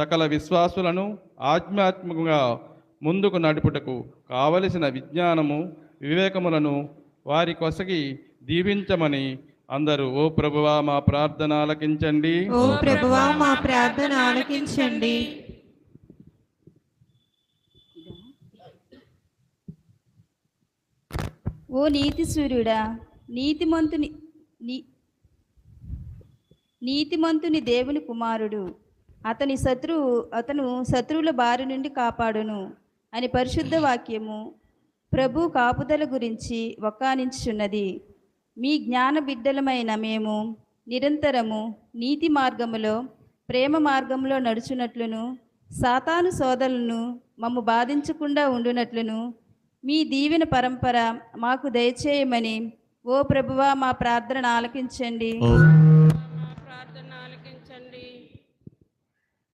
సకల విశ్వాసులను ఆధ్యాత్మికంగా ముందుకు నడుపుటకు కావలసిన విజ్ఞానము వివేకములను వారి కొసగి దీవించమని అందరూ ఓ ప్రభువా మా ప్రార్థన ఆలకించండి. ఓ ప్రభువా మా ప్రార్థన ఆలకించండి. ఓ నీతి సూర్యుడా నీతిమంతుని నీ నీతిమంతుని దేవుని కుమారుడు అతని శత్రువు అతను శత్రువుల బారి నుండి కాపాడును అని పరిశుద్ధ వాక్యము ప్రభు కాపుదల గురించి వక్కానించుచున్నది. మీ జ్ఞాన బిడ్డలమైన మేము నిరంతరము నీతి మార్గములో ప్రేమ మార్గంలో నడుచునట్లును సాతాను సోదరులను మమ్ము బాధించకుండా ఉండునట్లును మీ దీవెన పరంపర మాకు దయచేయమని ఓ ప్రభువా మా ప్రార్థన ఆలకించండి.